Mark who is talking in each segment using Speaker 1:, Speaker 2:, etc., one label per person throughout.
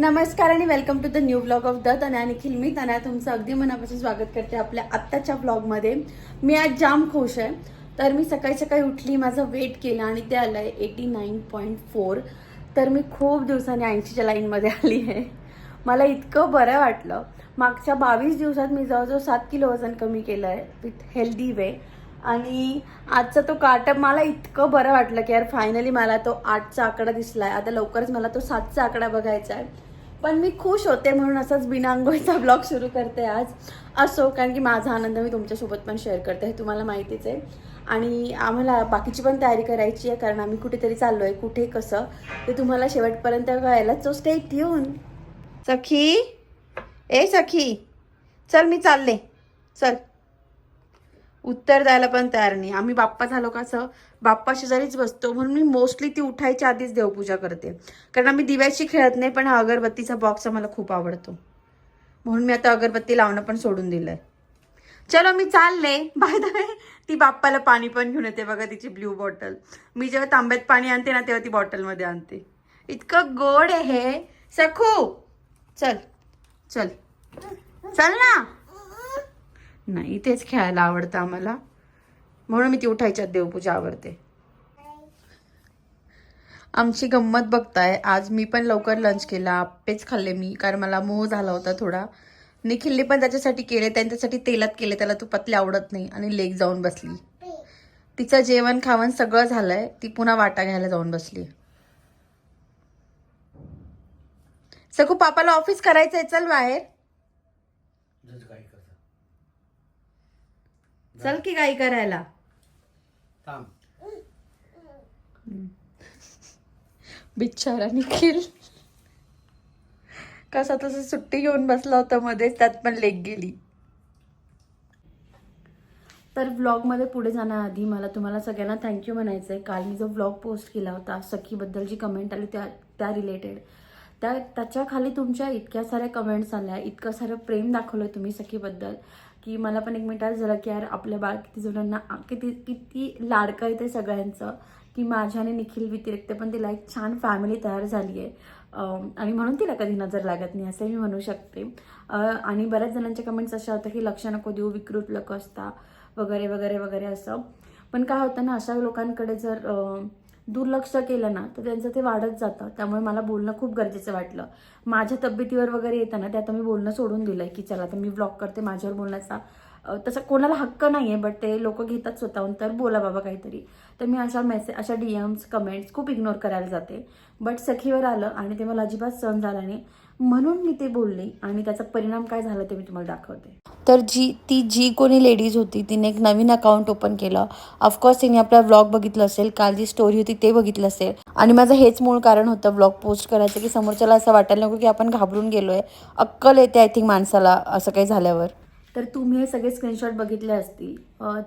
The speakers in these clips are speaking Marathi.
Speaker 1: नमस्कार आणि welcome to the new blog of the Tanya Nikhil मी तन्या तुमचं अगदी मनापासून स्वागत करते आपल्या आत्ताच्या ब्लॉगमध्ये मी आज जाम खुश आहे. तर मी सकाळी सकाळी उठली माझं वेट केलं आणि ते आलं आहे एटी नाईन पॉईंट फोर तर मी खूप दिवसांनी ऐंशीच्या लाईनमध्ये आली आहे. मला इतकं बरं वाटलं. मागच्या बावीस दिवसात मी जवळजवळ सात किलो वजन कमी केलं आहे विथ हेल्दी वे आणि आजचा तो काटप मला इतकं बरं वाटलं की यार फायनली मला तो आठचा आकडा दिसला आहे आता लवकरच मला तो सातचा आकडा बघायचा आहे. पण मी खुश होते म्हणून असंच बिनांगोळीचा ब्लॉग सुरू करते आज. असो कारण की माझा आनंद मी तुमच्यासोबत पण शेअर करते हे तुम्हाला माहितीच आहे. आणि आम्हाला बाकीची पण तयारी करायची आहे कारण आम्ही कुठेतरी चाललो आहे कुठे कसं ते तुम्हाला शेवटपर्यंत कळायला. सो स्टे ठेवून सखी? ए सखी? चल मी चालले. चल. उत्तर द्यायला पण तयार नाही. आम्ही बाप्पा झालो का असं? बाप्पा शेजारीच बसतो. म्हणून मी मोस्टली ती उठायच्या आधीच देवपूजा करते. कारण आम्ही दिव्याशी खेळत नाही पण हा अगरबत्तीचा बॉक्स मला खूप आवडतो. म्हणून मी आता अगरबत्ती लावणं पण सोडून दिलंय. चलो मी चालले. बाय द वे ती बाप्पाला पाणी पण घेऊन येते बघा तिची ब्ल्यू बॉटल मी जेव्हा तांब्यात पाणी आणते ना तेव्हा ती बॉटलमध्ये आणते. इतकं गोड आहे हे. सखू चल चल. चल ना. नाही तेच खेळायला आवडतं आम्हाला. म्हणून मी ती उठायच्यात देवपूजा आवडते आमची गंमत बघताय आज मी पण लवकर लंच केला आपेच खाल्ले मी कारण मला मोह झाला होता थोडा. निखिलने पण त्याच्यासाठी केले त्यांच्यासाठी तेलात केले त्याला तुपातले आवडत नाही आणि लेक जाऊन बसली. तिचं जेवण खावण सगळं झालंय ती पुन्हा वाटा घ्यायला जाऊन बसली. सखू पापाला ऑफिस करायचंय चल बाहेर
Speaker 2: जसं काही करता
Speaker 1: चल की काही करायला.
Speaker 2: थांब.
Speaker 1: बिचारा निखिल कसा तसं सुट्टी घेऊन बसला होता मध्येच त्यात पण लेग गेली. तर व्लॉगमध्ये पुढे जाण्याआधी मला तुम्हाला सगळ्यांना थँक्यू म्हणायचं आहे काल मी जो व्लॉग पोस्ट केला होता सखीबद्दल जी कमेंट आली त्या त्या रिलेटेड त्या त्याच्याखाली तुमच्या इतक्या साऱ्या कमेंट्स आल्या इतकं सारं प्रेम दाखवलं तुम्ही सखीबद्दल. की मला पण एक मिनिटात झालं की यार आपल्या बाळ किती जणांना किती किती लाडकं आहे ते सगळ्यांचं की माझ्या आणि निखिल व्यतिरिक्त पण तिला एक छान फॅमिली तयार झाली आहे आणि म्हणून तिला कधी नजर लागत नाही असं मी म्हणू शकते. आणि बऱ्याच जणांच्या कमेंट्स अशा होत्या की लक्ष नको देऊ विकृत लोक असता वगैरे वगैरे वगैरे असं. पण काय होतं ना अशा लोकांकडे जर दुर्लक्ष केलं ना तर त्यांचं ते वाढत जातं. त्यामुळे मला बोलणं खूप गरजेचं वाटलं. माझ्या तब्येतीवर वगैरे येतं ना ते आता मी बोलणं सोडून दिलंय की चला तर मी ब्लॉग करते माझ्यावर बोलण्याचा तसं कोणाला हक्क नाही आहे बट ते लोक घेतात स्वतःहून तर बोला बाबा काहीतरी. तर मी अशा मेसेज अशा डीएम्स कमेंट्स खूप इग्नोर करायला जाते. बट सखीवर आलं आणि ते मला अजिबात सहन झालं नाही. म्हणून मी ते बोलले आणि त्याचा परिणाम काय झाला ते मी तुम्हाला दाखवते. तर जी ती जी कोणी लेडीज होती तिने एक नवीन अकाउंट ओपन केलं. ऑफकोर्स तिने आपला व्लॉग बघितलं असेल काल जी स्टोरी होती ते बघितलं असेल. आणि माझं हेच मूळ कारण होतं व्लॉग पोस्ट करायचं की समोरच्याला असं वाटायला नको की आपण घाबरून गेलोय. अक्कल येते आय थिंक माणसाला असं काही झाल्यावर. तर तुम्ही हे सगळे स्क्रीनशॉट बघितले असतील.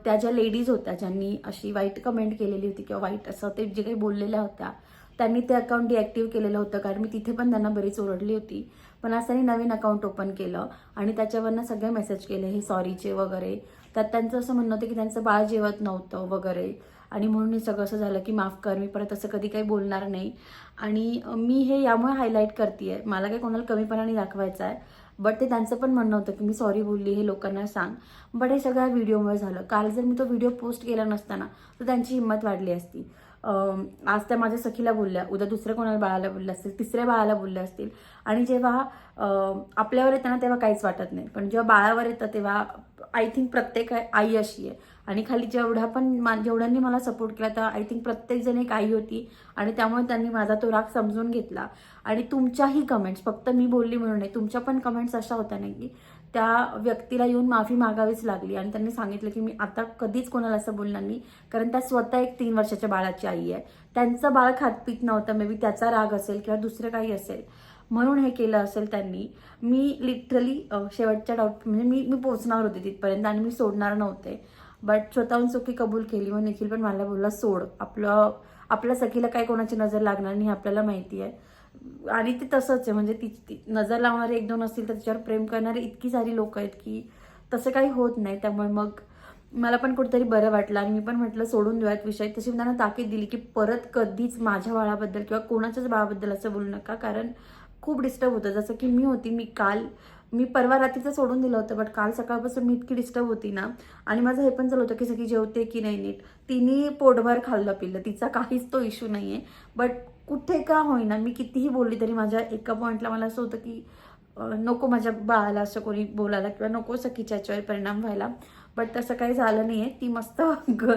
Speaker 1: त्या ज्या लेडीज होत्या ज्यांनी अशी वाईट कमेंट केलेली होती किंवा वाईट असं ते जे काही बोललेल्या होत्या त्यांनी ते अकाउंट डिॲक्टिव्ह केलेलं होतं कारण मी तिथे पण त्यांना बरीच ओरडली होती. पण आज त्यांनी नवीन अकाउंट ओपन केलं आणि त्याच्यावरनं सगळे मेसेज केले हे सॉरीचे वगैरे. त्यात त्यांचं असं म्हणणं होतं की त्यांचं बाळ जेवत नव्हतं वगैरे. आणि म्हणून हे सगळं असं झालं की माफ कर मी परत असं कधी काही बोलणार नाही. आणि मी हे यामुळे हायलाईट करते मला काही कोणाला कमीपणाने दाखवायचं आहे. बट ते त्यांचं पण म्हणणं होतं की मी सॉरी बोलली हे लोकांना सांग. बट हे सगळ्या व्हिडिओमुळे झालं. काल जर मी तो व्हिडिओ पोस्ट केला नसताना तर त्यांची हिंमत वाढली असती. आज त्या माझ्या सखीला बोलल्या उद्या दुसऱ्या कोणाला बाळाला बोलल्या असतील तिसऱ्या बाळाला बोलल्या असतील. आणि जेव्हा आपल्यावर येतं ना तेव्हा काहीच वाटत नाही. पण जेव्हा बाळावर येतं तेव्हा आय थिंक प्रत्येक आई अशी आहे. आणि खाली जेवढ्या पण मा जेवढ्यांनी मला सपोर्ट केला तर आय थिंक प्रत्येकजण एक आई होती. आणि त्यामुळे त्यांनी माझा तो राग समजून घेतला. आणि तुमच्याही कमेंट्स फक्त मी बोलली म्हणून नाही तुमच्या पण कमेंट्स अशा होत्या नाही की त्या व्यक्तीला येऊन माफी मागावीच लागली आणि त्यांनी सांगितलं की मी आता कधीच कोणाला असं बोलणार नाही कारण त्या स्वतः एक तीन वर्षाच्या बाळाची आई आहे. त्यांचं बाळ खातपीत नव्हतं मे बी त्याचा राग असेल किंवा दुसरं काही असेल. म्हणून हे केलं असेल त्यांनी. मी लिटरली शेवटच्या डाऊट म्हणजे मी मी पोचणार होते तिथपर्यंत आणि मी सोडणार नव्हते. बट स्वतःहून चुकी कबूल केली मग निखिल पण मला बोलला सोड. आपलं आपल्या सखीला काय कोणाची नजर लागणार नाही हे आपल्याला माहिती आहे. आणि ते तसंच आहे म्हणजे ती ती नजर लावणारे एक दोन असतील तर तिच्यावर प्रेम करणारे इतकी सारी लोक आहेत की तसं काही होत नाही. त्यामुळे मग मला पण कुठेतरी बरं वाटलं आणि मी पण म्हटलं सोडून देऊयात विषय. तशी मी त्यांना ताकीद दिली की परत कधीच माझ्या बाळाबद्दल किंवा कोणाच्याच बाळाबद्दल असं बोलू नका. कारण खूप डिस्टर्ब होतं. जसं की मी होती मी काल मी परवा रात्रीचं सोडून दिलं होतं बट काल सकाळपासून मी इतकी डिस्टर्ब होती ना. आणि माझं हे पण चालू होतं की सगळी जेवते की नाही नीट. तिने पोटभर खाल्लं पिल्लं. तिचा काहीच तो इश्यू नाही आहे बट कुठे का होईना मी कितीही बोलली तरी माझ्या एका पॉईंटला मला असं होतं की नको माझ्या बाळाला असं कोणी बोलायला किंवा नको सखीच्या याच्यावर परिणाम व्हायला. बट तसं काही झालं नाही आहे ती मस्त ग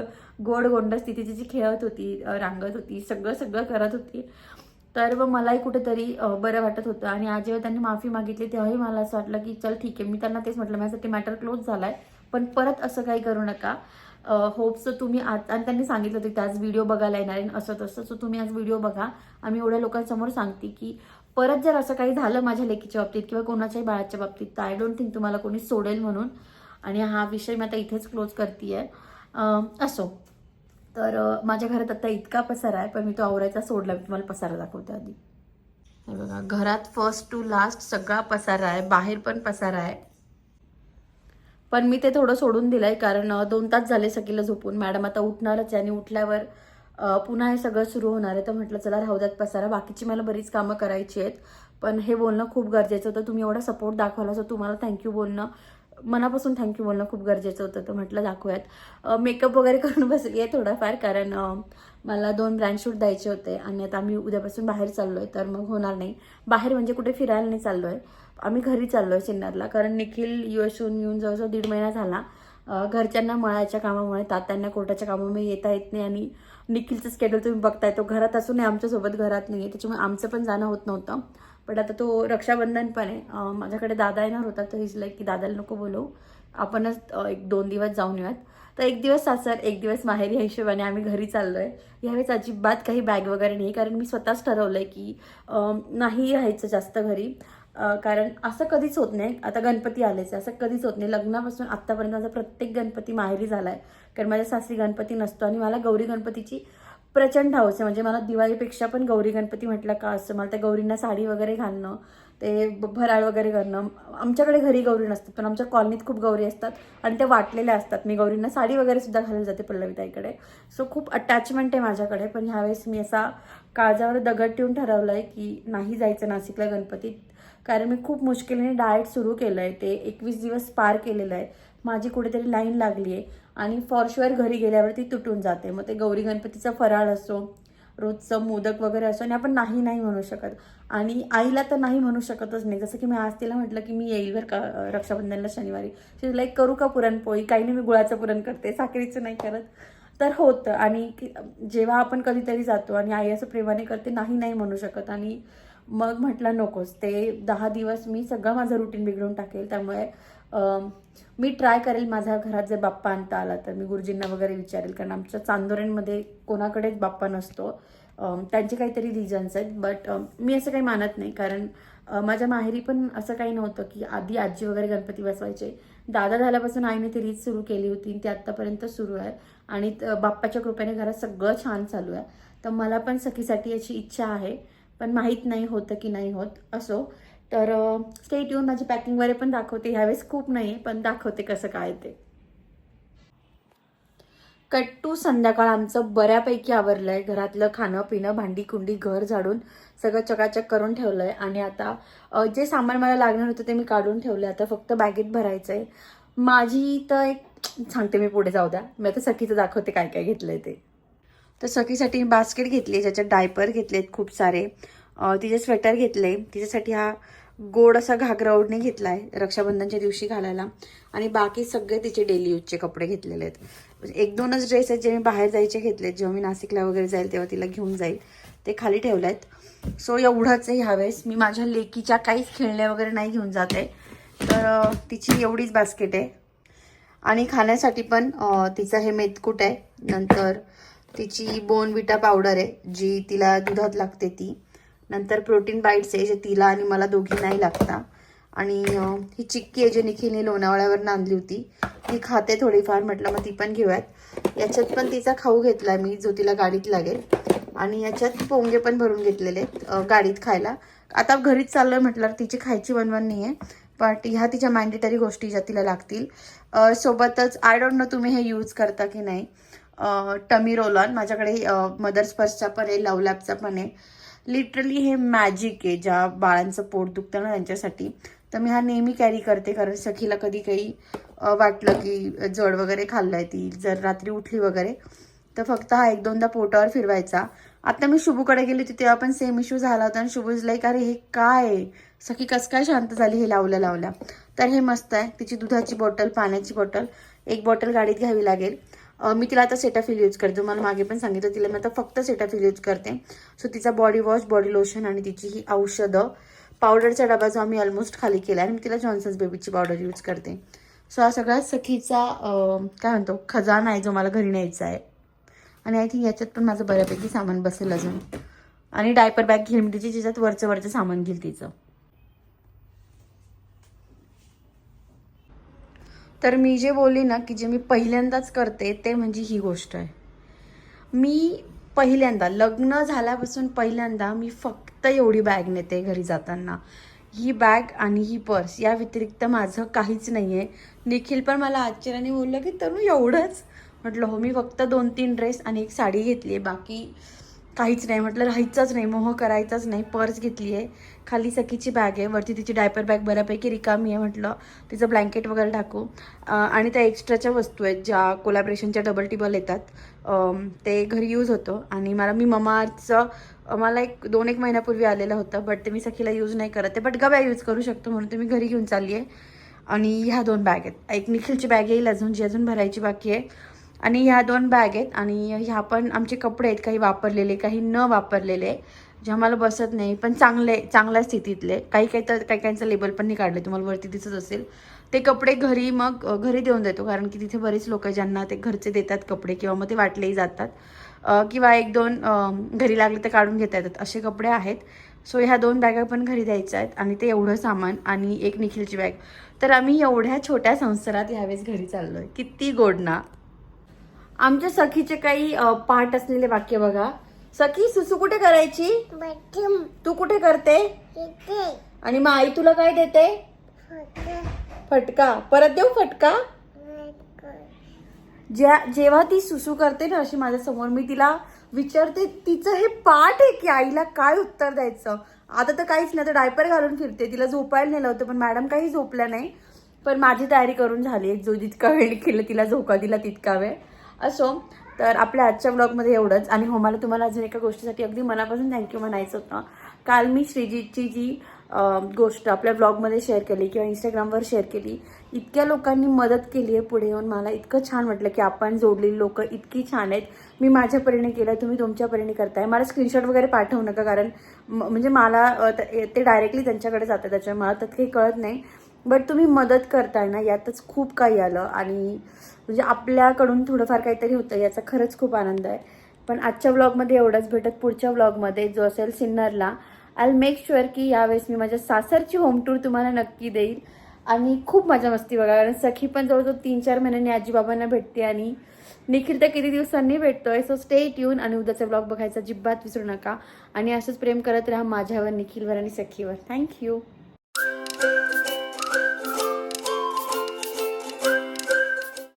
Speaker 1: गोड गोंडस ती तिची खेळत होती रांगत होती सगळं सगळं करत होती. तर मग मलाही कुठेतरी बरं वाटत होतं. आणि आज जेव्हा त्यांनी माफी मागितली तेव्हाही मला असं वाटलं की चल ठीक आहे मी त्यांना तेच म्हटलं माझ्यासाठी मॅटर क्लोज झाला आहे पण परत असं काही करू नका. होप्स तुम्ही आज आणि त्यांनी सांगितलं होतं की आज व्हिडिओ बघायला येणार आहे असं तसं. सो तुम्ही आज व्हिडिओ बघा. आम्ही एवढ्या लोकांसमोर सांगते की परत जर असं काही झालं माझ्या लेकीच्या बाबतीत किंवा कोणाच्याही बाळाच्या बाबतीत तर आय डोंट थिंक तुम्हाला कोणी सोडेल म्हणून. आणि हा विषय मी आता इथेच क्लोज करते असो. तर माझ्या घरात आता इतका पसारा आहे पण मी तो आवरायचा सोडला. मी तुम्हाला पसारा दाखवते आधी. हे बघा घरात फर्स्ट टू लास्ट सगळा पसारा आहे बाहेर पण पसारा आहे. पण मी ते थोडं सोडून दिलं आहे कारण दोन तास झाले सगळीला झोपून. मॅडम आता उठणारच आहे आणि उठल्यावर पुन्हा हे सगळं सुरू होणार आहे. तर म्हटलं चला राहू द्यात पसारा. बाकीची मला बरीच कामं करायची आहेत. पण हे बोलणं खूप गरजेचं होतं. तुम्ही एवढा सपोर्ट दाखवला सो तुम्हाला थँक्यू बोलणं मनापासून थँक्यू बोलणं खूप गरजेचं होतं तर म्हटलं दाखवूयात. मेकअप वगैरे करून बसली आहे थोडाफार कारण मला दोन ब्रँड शूट द्यायचे होते आणि आता आम्ही उद्यापासून बाहेर चाललो आहे तर मग होणार नाही. बाहेर म्हणजे कुठे फिरायला नाही चाललो आहे आम्ही घरी चाललो आहे सिन्नरला कारण निखिल यू एसहून येऊन जवळजवळ दीड महिना झाला. घरच्यांना मळायच्या कामामुळे तात्यांना कोर्टाच्या कामामुळे येता येत नाही आणि निखिलचं स्केड्यूल तुम्ही बघताय तो घरात असूनही आमच्यासोबत घरात नाही आहे त्याच्यामुळे आमचं पण जाणं होत नव्हतं. पण आता तो रक्षाबंधन पण आहे. माझ्याकडे दादा येणार होता तर हिज लाईक की दादाला नको बोलवू आपणच एक दोन दिवस जाऊन येऊयात. तर एक दिवस सासर एक दिवस माहेरी ह्या हिशोबाने आम्ही घरी चाललो आहे यावेळेस अजिबात काही बॅग वगैरे नाही कारण मी स्वतःच ठरवलं आहे की नाही राहायचं जास्त घरी. कारण असं कधीच होत नाही. आता गणपती आलेच आहे, असं कधीच होत नाही. लग्नापासून आत्तापर्यंत माझा प्रत्येक गणपती माहेरी झाला आहे कारण माझ्या सासरी गणपती नसतो आणि मला गौरी गणपतीची प्रचंड हवस आहे. म्हणजे मला दिवाळीपेक्षा पण गौरी गणपती म्हटलं का असं मला त्या गौरींना साडी वगैरे घालणं ते भराळ वगैरे करणं. आमच्याकडे घरी गौरी नसतात पण आमच्या कॉलनीत खूप गौरी असतात आणि त्या वाटलेल्या असतात. मी गौरींना साडी वगैरे सुद्धा घालून जाते पल्लवीताईकडे. सो खूप अटॅचमेंट आहे माझ्याकडे. पण ह्यावेळेस मी असा काळजावर दगड ठेवून ठरवलं आहे की नाही जायचं नाशिकला गणपतीत. कारण मी खूप मुश्किलीने डाएट सुरू केलं आहे ते एकवीस दिवस पार केलेलं आहे. माझी कुठेतरी लाईन लागली आहे आणि फॉर शुअर घरी गेल्यावर ती तुटून जाते. मग ते गौरी गणपतीचा फराळ असो रोजचं मोदक वगैरे असो आणि आपण नाही नाही म्हणू शकत. आणि आईला तर नाही म्हणू शकतच नाही. जसं की मी आज तिला म्हटलं की मी येईल बरं का रक्षाबंधनला शनिवारी. शी लाईक करू का पुरणपोळी? काही नाही मी गुळाचं पुरण करते. साखरीचं नाही करत. तर होतं. आणि की- जेव्हा आपण कधीतरी जातो आणि आई असं प्रेमाने करते नाही नाही म्हणू शकत. आणि मग म्हटलं नकोच ते दहा दिवस मी सगळं माझं रुटीन बिघडून टाकेल. त्यामुळे मी ट्राय करेल माझ्या घरात जर बाप्पा आणता आला तर. मी गुरुजींना वगैरे विचारेल कारण आमच्या चांदोऱ्यांमध्ये कोणाकडेच बाप्पा नसतो. त्यांचे काहीतरी रिझन्स आहेत बट मी असं काही मानत नाही कारण माझ्या माहेरी पण असं काही नव्हतं की आधी आजी वगैरे गणपती बसवायचे. दादा झाल्यापासून आईने ती रीत सुरू केली होती ती आत्तापर्यंत सुरू आहे. आणि बाप्पाच्या कृपेने घरात सगळं छान चालू आहे. तर मला पण सखीसाठी याची इच्छा आहे पण माहीत नाही होतं की नाही होत असो. तर स्टेट येऊन माझी पॅकिंग वगैरे पण दाखवते. ह्यावेळेस खूप नाही आहे पण दाखवते कसं काय ते. कट्टू संध्याकाळ आमचं बऱ्यापैकी आवरलं आहे घरातलं खाणं पिणं भांडी कुंडी घर झाडून सगळं चकाचक करून ठेवलं आहे आणि आता जे सामान मला लागणार होतं ते मी काढून ठेवलं आता फक्त बॅगेत भरायचं आहे माझी तर एक सांगते मी पुढे जाऊ द्या. मी आता सखीचं दाखवते काय काय घेतलं आहे ते. तर सखीसाठी मी बास्केट घेतली ज्याच्यात डायपर घेतलेत खूप सारे. तिचे स्वेटर घेतले. तिच्यासाठी हा गोड असा घागरा ओढणी घेतला आहे रक्षाबंधनच्या दिवशी घालायला. आणि बाकी सगळे तिचे डेली यूजचे कपडे घेतलेले आहेत. म्हणजे एक दोनच ड्रेस आहेत जे मी बाहेर जायचे घेतलेत. जेव्हा मी नाशिकला वगैरे जाईल तेव्हा तिला घेऊन जाईल. ते खाली ठेवले आहेत सो एवढंच आहे ह्यावेळेस. मी माझ्या लेकीच्या काहीच खेळण्या वगैरे नाही घेऊन जात आहे. तर तिची एवढीच बास्केट आहे. आणि खाण्यासाठी पण तिचं हे मेतकूट आहे. नंतर तिची बोनविटा पावडर आहे जी तिला दुधात लागते ती. नंतर प्रोटीन बाईट्स आहे जे तिला आणि मला दोघी नाही लागता. आणि ही चिक्की आहे जी निखिलने लोणावळ्यावर आणली होती. ती खाते थोडीफार म्हटलं मग ती पण घेऊयात. याच्यात पण तिचा खाऊ घेतला मी जो तिला गाडीत लागेल. आणि याच्यात पोंगे पण भरून घेतलेले आहेत गाडीत खायला. आता घरीच चाललोय म्हटलं तिची खायची बनवण नाही आहे बट ह्या तिच्या मॅन्डेटरी गोष्टी ज्या तिला लागतील. सोबतच आय डोंट नो तुम्ही हे यूज करता की नाही. टमी रोलॉन माझ्याकडे मदर्स पर्सचा पण आहे लवलॅबचा पण आहे. लिटरली हे मॅजिक आहे. ज्या बाळांचं पोट दुखतं ना त्यांच्यासाठी. तर मी हा नेहमी कॅरी करते. कारण सखीला कधी काही वाटलं की जड वगैरे खाल्लंय ती जर रात्री उठली वगैरे तर फक्त हा एक दोनदा पोटावर फिरवायचा. आता मी शुभूकडे गेली होती तेव्हा पण सेम इश्यू झाला होता आणि शुभूज लाईक अरे हे काय आहे? सखी कस काय शांत झाली हे लावलं लावल्या. तर हे मस्त आहे. तिची दुधाची बॉटल पाण्याची बॉटल एक बॉटल गाडीत घ्यावी लागेल. मी तिला आता सेटाफिल यूज करते. मला मागे पण सांगितलं तिला मी आता फक्त सेटाफिल यूज करते. सो तिचा बॉडी वॉश बॉडी लोशन आणि तिची ही औषधं. पावडरचा डबा जो आम्ही ऑलमोस्ट खाली केला आणि मी तिला जॉन्सन्स बेबीची पावडर यूज करते. सो हा सगळा सखीचा काय म्हणतो खजाना आहे जो मला घरी न्यायचा आहे. आणि आय थिंक याच्यात पण माझं बऱ्यापैकी सामान बसेल अजून. आणि डायपर बॅग घेईल मी तिची ज्याच्यात वरचं वरचं सामान घेईल तिचं. तर मी जे बोलली ना की जे मी पहिल्यांदाच करते ते म्हणजे ही गोष्ट आहे. मी पहिल्यांदा लग्न झाल्यापासून पहिल्यांदा मी फक्त एवढी बॅग नेते घरी जाताना. ही बॅग आणि ही पर्स या व्यतिरिक्त माझं काहीच नाही आहे निखिल पण मला आश्चर्याने बोललं की तनु एवढंच. म्हटलं हो मी फक्त दोन तीन ड्रेस आणि एक साडी घेतली आहे बाकी काहीच नाही. म्हटलं राहायचंच नाही. मोह करायचाच नाही. पर्स घेतली आहे. खाली सखीची बॅग आहे. वरती तिची डायपर बॅग बऱ्यापैकी रिकामी आहे म्हटलं. तिचं ब्लँकेट वगैरे टाकू. आणि त्या एक्स्ट्राच्या वस्तू आहेत ज्या कोलॅबरेशनच्या डबल टिबल येतात. ते घरी यूज होतं. आणि मला मी ममाचं मला एक दोन एक महिन्यापूर्वी आलेलं होतं. बट ते मी सखीला यूज नाही करत आहे. बट गव्या यूज करू शकतो म्हणून ते मी घरी घेऊन चालली आहे. आणि ह्या दोन बॅग आहेत. एक निखिलची बॅग येईल अजून जी अजून भरायची बाकी आहे. आणि ह्या दोन बॅग आहेत आणि ह्या पण आमचे कपडे आहेत काही वापरलेले काही न वापरलेले जे आम्हाला बसत नाही पण चांगले चांगल्या स्थितीतले. काही काही तर काही काहींचं लेबल पण नाही काढले तुम्हाला वरती दिसत असेल. ते कपडे घरी मग घरी देऊन देतो कारण की तिथे बरेच लोक ज्यांना ते घरचे देतात कपडे किंवा मग ते वाटलेही जातात. किंवा एक दोन घरी लागले तर काढून घेता येतात असे कपडे आहेत. सो ह्या दोन बॅगा पण घरी द्यायच्या आहेत आणि ते एवढं सामान आणि एक निखिलची बॅग तर आम्ही एवढ्या छोट्या संसारात ह्यावेळेस घरी चाललो आहे किती गोड ना. आमच्या सखीचे काही पाठ असलेले वाक्य बघा. सखी सुसू कुठे करायची? तू कुठे करते? आणि मग आई तुला काय देते? फटका. परत देऊ फटका? ज्या जेव्हा ती सुसू करते ना अशी माझ्यासमोर मी तिला विचारते तिचं हे पाठ आहे की आईला काय उत्तर द्यायचं? आता तर काहीच नाही तर डायपर घालून फिरते. तिला झोपायला नेलं होतं पण मॅडम काही झोपल्या नाही. पण माझी तयारी करून झाली. जो जितका वेळ केलं तिला झोका दिला तितका वेळ. असो तर आपल्या आजच्या ब्लॉगमध्ये एवढंच. आणि हो मला तुम्हाला अजून एका गोष्टीसाठी अगदी मनापासून थँक्यू म्हणायचं होतं. काल मी श्रीजीतची जी गोष्ट आपल्या ब्लॉगमध्ये शेअर केली किंवा इंस्टाग्रामवर शेअर केली इतक्या लोकांनी मदत केली आहे पुढे येऊन. मला इतकं छान वाटलं की आपण जोडलेली लोक इतकी छान आहेत. मी माझ्या परीने केलं तुम्ही तुमच्या परीने करताय. मला स्क्रीनशॉट वगैरे पाठवू नका कारण म- म्हणजे मला ते डायरेक्टली त्यांच्याकडे जातं त्याच्यामुळे मला त्यात काही कळत नाही. बट तुम्ही मदत करताय ना यातच खूप काही आलं. आणि म्हणजे आपल्याकडून थोडंफार काहीतरी होतं याचा खरंच खूप आनंद आहे. पण आजच्या व्लॉगमध्ये एवढंच भेटत पुढच्या व्लॉगमध्ये जो असेल सिन्नरला आय मेक शुअर की यावेळेस मी माझ्या सासरची होम टूर तुम्हाला नक्की देईल. आणि खूप मजा मस्ती बघा कारण सखी पण जवळजवळ तीन चार महिन्यांनी आजीबाबांना भेटते आणि निखिल तर किती दिवसांनी भेटतोय. सो स्टे ट्यून आणि उद्याचा ब्लॉग बघायचा जिब्बात विसरू नका. आणि असंच प्रेम करत राहा माझ्यावर निखिलवर आणि सखीवर. थँक्यू